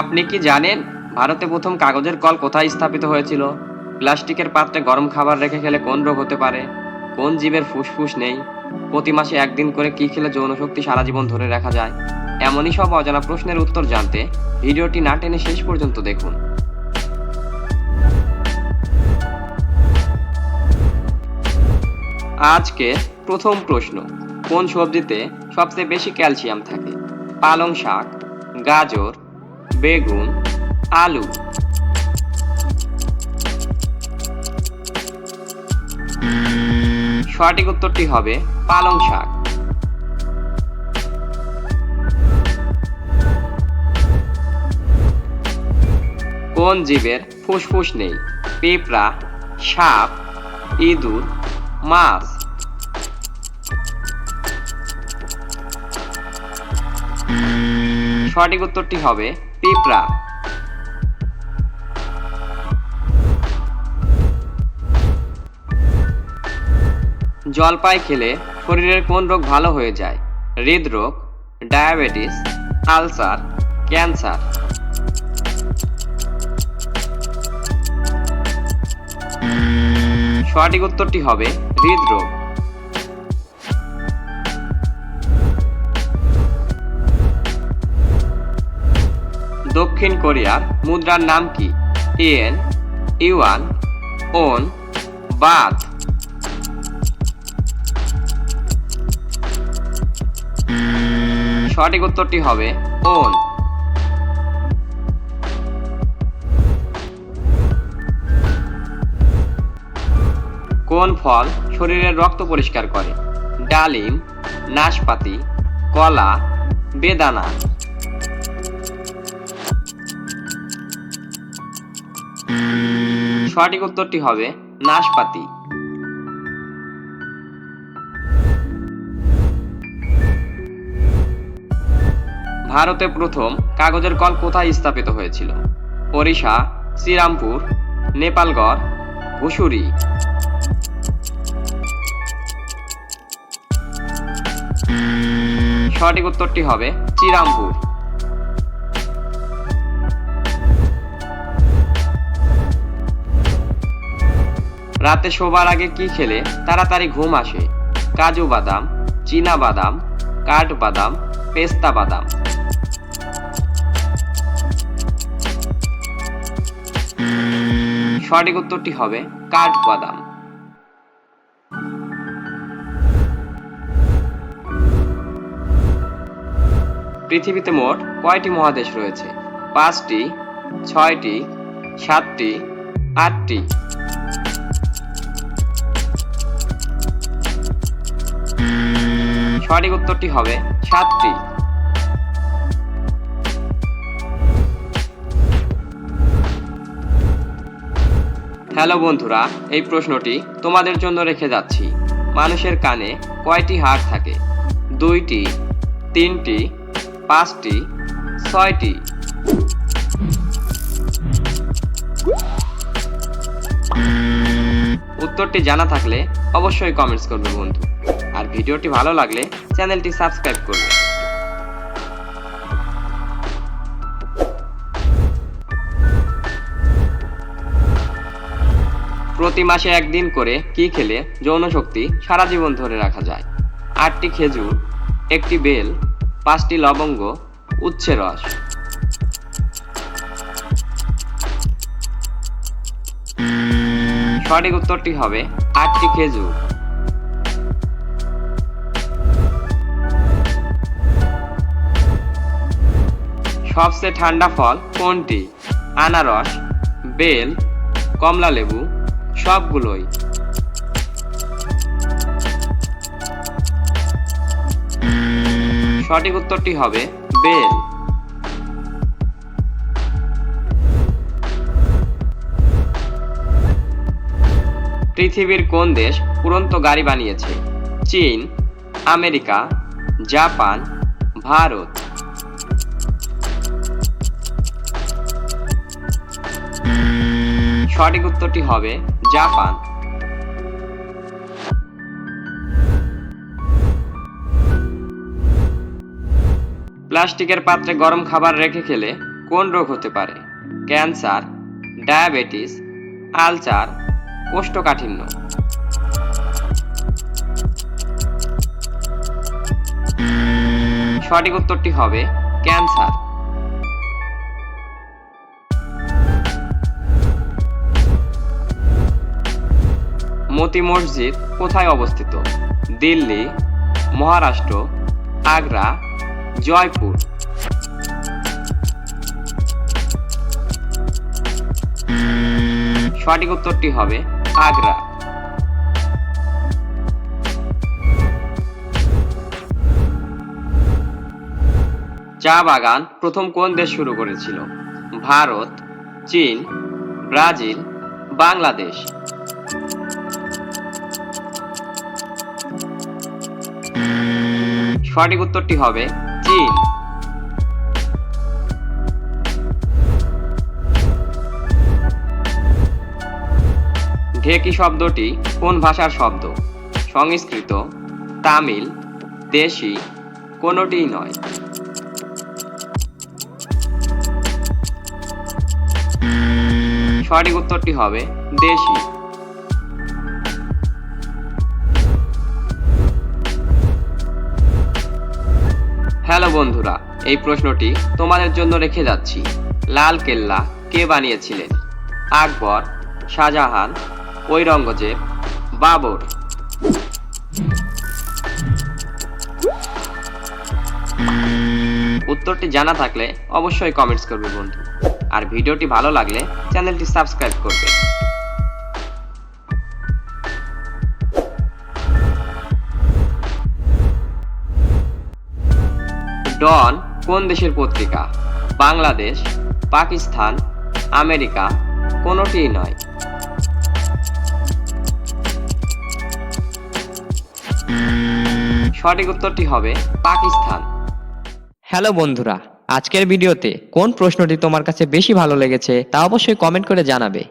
আপনি কি জানেন, ভারতে প্রথম কাগজের কল কোথায় স্থাপিত হয়েছিল? প্লাস্টিকের পাত্রে গরম খাবার রেখে খেলে কোন রোগ হতে পারে? কোন জীবের ফুসফুস নেই? প্রতি মাসে একদিন করে কি খেলে যৌন শক্তি সারা জীবন ধরে রাখা যায়? এমনই সব অজানা প্রশ্নের উত্তর জানতে ভিডিওটি না টেনে শেষ পর্যন্ত দেখুন। আজকে প্রথম প্রশ্ন, কোন সবজিতে সবচেয়ে বেশি ক্যালসিয়াম থাকে? পালং শাক, গাজর বেগুন, আলু। সঠিক উত্তরটি হবে পালং শাক। কোন জীবের ফুসফুস নেই? পিঁপড়া, সাপ, ইঁদুর, মাছ। সঠিক উত্তরটি হবে পিঁপড়া। জলপাই খেলে শরীরের কোন রোগ ভালো হয়ে যায়? হৃদরোগ, ডায়াবেটিস, আলসার, ক্যান্সার। সঠিক উত্তরটি হবে হৃদরোগ। দক্ষিণ কোরিয়ার মুদ্রার নাম কি? ইয়েন, ইউয়ান, ওন, বাদ। সঠিক উত্তরটি হবে ওন। কোন ফল শরীরের রক্ত পরিষ্কার করে? ডালিম, নাশপাতি, কলা, বেদানা। সঠিক উত্তরটি হবে নাশপাতি। ভারতে প্রথম কাগজের কল কোথায় স্থাপিত হয়েছিল? ওড়িশা, শ্রীরামপুর, নেপালগড় ঘুষুরি সঠিক উত্তরটি হবে শ্রীরামপুর। রাতে শোবার আগে কি খেলে তাড়াতাড়ি ঘুম আসে? কাজু বাদাম, চীনা বাদাম, কাঠ বাদাম, পেস্তা বাদাম। সঠিক উত্তরটি হবে কাঠ বাদাম। পৃথিবীতে মোট কয়টি মহাদেশ রয়েছে? পাঁচটি, ছয়টি, সাতটি, আটটি। সঠিক উত্তরটি হবে সাতটি। হ্যালো বন্ধুরা, এই প্রশ্নটি তোমাদের জন্য রেখে যাচ্ছি। মানুষের কানে কয়টি হাড় থাকে? দুইটি, তিনটি, পাঁচটি, ছয়টি। উত্তরটি জানা থাকলে অবশ্যই কমেন্টস করবে বন্ধু। আর ভিডিওটি ভালো লাগলে চ্যানেলটি সাবস্ক্রাইব করবে। প্রতি মাসে একদিন করে কি খেলে যৌন শক্তি সারা জীবন ধরে রাখা যায়? আটটি খেজুর, একটি বেল, পাঁচটি লবঙ্গ, উচ্ছে রস। সঠিক উত্তরটি হবে আটটি খেজুর। সবচেয়ে ঠান্ডা ফল কোনটি? আনারস, বেল, কমলা লেবু, সবগুলোই। সঠিক উত্তরটি হবে বেল। পৃথিবীর কোন দেশ উড়ন্ত গাড়ি বানিয়েছে? চীন, আমেরিকা, জাপান, ভারত। সঠিক উত্তরটি হবে জাপান। প্লাস্টিকের পাত্রে গরম খাবার রেখে খেলে কোন রোগ হতে পারে? ক্যান্সার, ডায়াবেটিস, আলসার, কোষ্ঠকাঠিন্য। সঠিক উত্তরটি হবে ক্যান্সার। মতি মসজিদ কোথায় অবস্থিত? দিল্লি, মহারাষ্ট্র, আগ্রা, জয়পুর। সঠিক উত্তরটি হবে আগ্রা। চা বাগান প্রথম কোন দেশ শুরু করেছিল? ভারত, চীন, ব্রাজিল, বাংলাদেশ। সঠিক উত্তরটি হবে চীন। ঢেকি শব্দটি কোন ভাষার শব্দ? সংস্কৃত, তামিল, দেশি, কোনোটিই নয়। সঠিক উত্তরটি হবে দেশি। হ্যালো বন্ধুরা, এই প্রশ্নটি তোমাদের জন্য রেখে যাচ্ছি। লাল কেল্লা কে বানিয়েছিলেন? আকবর, শাহজাহান ঔরঙ্গজেব বাবর। উত্তরটি জানা থাকলে অবশ্যই কমেন্টস করবে বন্ধু। আর ভিডিওটি ভালো লাগলে চ্যানেলটি সাবস্ক্রাইব করবে। ডন কোন দেশের পত্রিকা? বাংলাদেশ, পাকিস্তান, আমেরিকা, কোনোটিই নয়। সঠিক উত্তরটি হবে পাকিস্তান। হ্যালো বন্ধুরা, আজকের ভিডিওতে কোন প্রশ্নটি তোমার কাছে বেশি ভালো লেগেছে তা অবশ্যই কমেন্ট করে জানাবে।